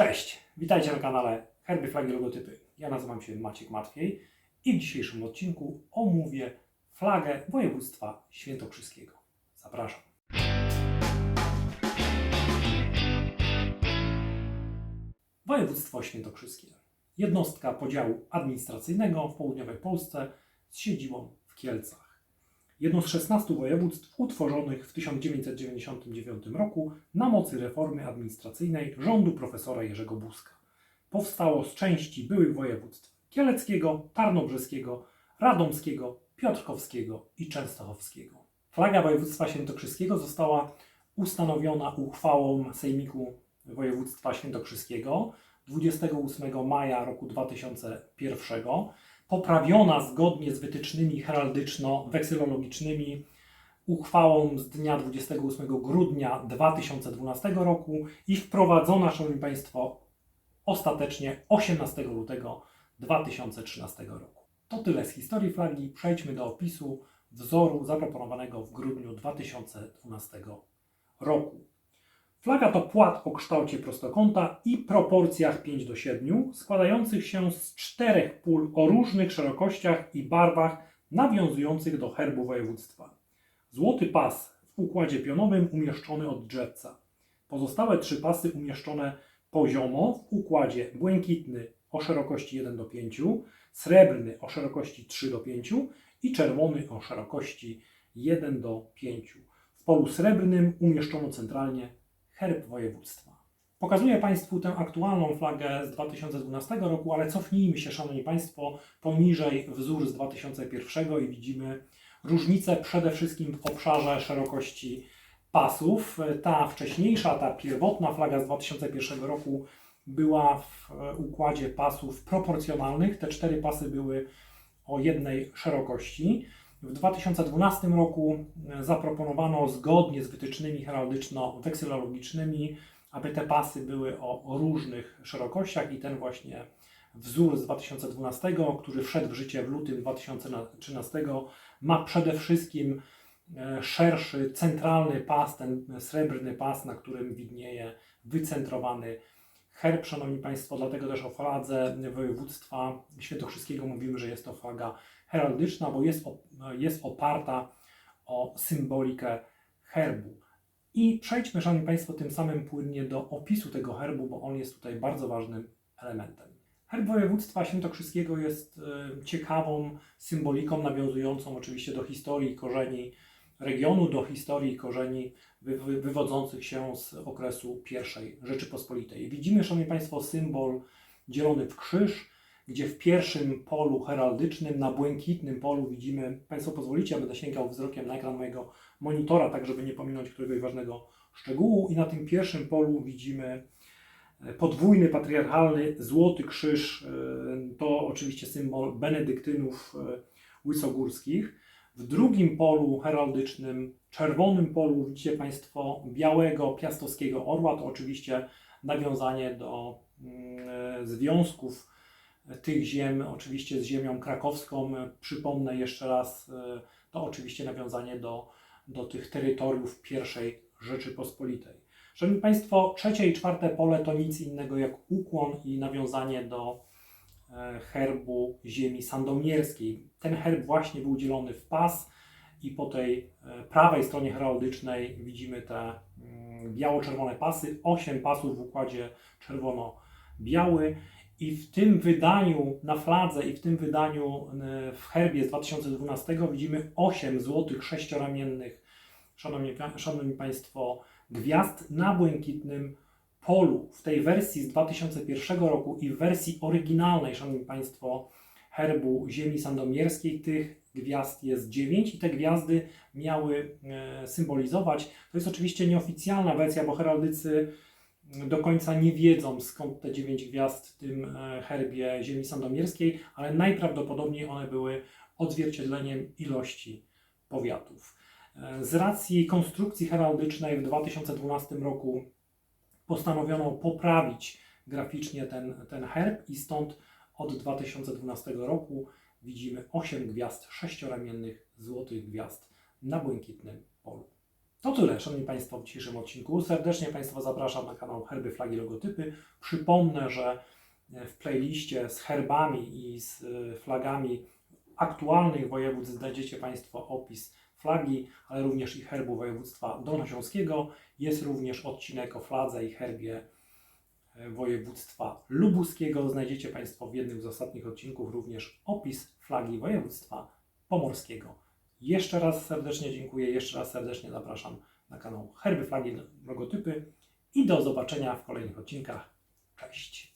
Cześć, witajcie na kanale Herby, Flagi, Logotypy. Ja nazywam się Maciek Matwiej i w dzisiejszym odcinku omówię flagę województwa świętokrzyskiego. Zapraszam. Województwo świętokrzyskie. Jednostka podziału administracyjnego w południowej Polsce z siedzibą w Kielcach. Jedno z 16 województw utworzonych w 1999 roku na mocy reformy administracyjnej rządu profesora Jerzego Buzka. Powstało z części byłych województw kieleckiego, tarnobrzeskiego, radomskiego, piotrkowskiego i częstochowskiego. Flaga województwa świętokrzyskiego została ustanowiona uchwałą Sejmiku Województwa Świętokrzyskiego 28 maja roku 2001 poprawiona zgodnie z wytycznymi heraldyczno-weksylologicznymi uchwałą z dnia 28 grudnia 2012 roku i wprowadzona, Szanowni Państwo, ostatecznie 18 lutego 2013 roku. To tyle z historii flagi. Przejdźmy do opisu wzoru zaproponowanego w grudniu 2012 roku. Flaga to płat o kształcie prostokąta i proporcjach 5 do 7, składających się z czterech pól o różnych szerokościach i barwach nawiązujących do herbu województwa. Złoty pas w układzie pionowym umieszczony od drzewca. Pozostałe trzy pasy umieszczone poziomo w układzie błękitny o szerokości 1 do 5, srebrny o szerokości 3 do 5 i czerwony o szerokości 1 do 5. W polu srebrnym umieszczono centralnie herb województwa. Pokazuję Państwu tę aktualną flagę z 2012 roku, ale cofnijmy się, Szanowni Państwo, poniżej wzór z 2001 i widzimy różnicę przede wszystkim w obszarze szerokości pasów. Ta wcześniejsza, ta pierwotna flaga z 2001 roku była w układzie pasów proporcjonalnych. Te cztery pasy były o jednej szerokości. W 2012 roku zaproponowano zgodnie z wytycznymi heraldyczno-weksylologicznymi, aby te pasy były o, o różnych szerokościach i ten właśnie wzór z 2012, który wszedł w życie w lutym 2013, ma przede wszystkim e, szerszy, centralny pas, ten srebrny pas, na którym widnieje wycentrowany herb, Szanowni Państwo, dlatego też o fladze województwa świętokrzyskiego mówimy, że jest to flaga heraldyczna, bo jest, jest oparta o symbolikę herbu. I przejdźmy, Szanowni Państwo, tym samym płynnie do opisu tego herbu, bo on jest tutaj bardzo ważnym elementem. Herb województwa świętokrzyskiego jest e, ciekawą symboliką nawiązującą oczywiście do historii korzeni regionu, do historii i korzeni wy, wy, wywodzących się z okresu I Rzeczypospolitej. Widzimy, Szanowni Państwo, symbol dzielony w krzyż, gdzie w pierwszym polu heraldycznym, na błękitnym polu widzimy, Państwo pozwolicie, ja będę sięgał wzrokiem na ekran mojego monitora, tak żeby nie pominąć któregoś ważnego szczegółu i na tym pierwszym polu widzimy e, podwójny, patriarchalny, złoty krzyż, e, to oczywiście symbol benedyktynów e, łysogórskich. W drugim polu heraldycznym, czerwonym polu widzicie Państwo białego piastowskiego orła, to oczywiście nawiązanie do mm, związków tych ziem, oczywiście z ziemią krakowską. Przypomnę jeszcze raz, e, to oczywiście nawiązanie do, do tych terytoriów I Rzeczypospolitej. Szanowni Państwo, trzecie i czwarte pole to nic innego jak ukłon i nawiązanie do herbu ziemi sandomierskiej. Ten herb właśnie był dzielony w pas i po tej e, prawej stronie heraldycznej widzimy te mm, biało-czerwone pasy, osiem pasów w układzie czerwono-biały. I w tym wydaniu na fladze i w tym wydaniu e, w herbie z 2012 widzimy 8 złotych sześcioramiennych, szanowni, szanowni Państwo, gwiazd. Na błękitnym polu. W tej wersji z 2001 roku i w wersji oryginalnej, Szanowni Państwo, herbu ziemi sandomierskiej tych gwiazd jest 9 i te gwiazdy miały e, symbolizować. To jest oczywiście nieoficjalna wersja, bo heraldycy do końca nie wiedzą skąd te 9 gwiazd w tym e, herbie ziemi sandomierskiej, ale najprawdopodobniej one były odzwierciedleniem ilości powiatów. E, Z racji konstrukcji heraldycznej w 2012 roku postanowiono poprawić graficznie ten, ten herb i stąd od 2012 roku widzimy 8 gwiazd sześcioramiennych złotych gwiazd na błękitnym polu. To tyle, Szanowni Państwo, w dzisiejszym odcinku. Serdecznie Państwa zapraszam na kanał Herby, Flagi, Logotypy. Przypomnę, że w playliście z herbami i z e, flagami aktualnych województw znajdziecie Państwo opis flagi, ale również i herbu województwa dolnośląskiego. Jest również odcinek o fladze i herbie e, województwa lubuskiego. Znajdziecie Państwo w jednym z ostatnich odcinków również opis flagi województwa pomorskiego. Jeszcze raz serdecznie dziękuję, jeszcze raz serdecznie zapraszam na kanał Herby, Flagi, Logotypy i do zobaczenia w kolejnych odcinkach. Cześć!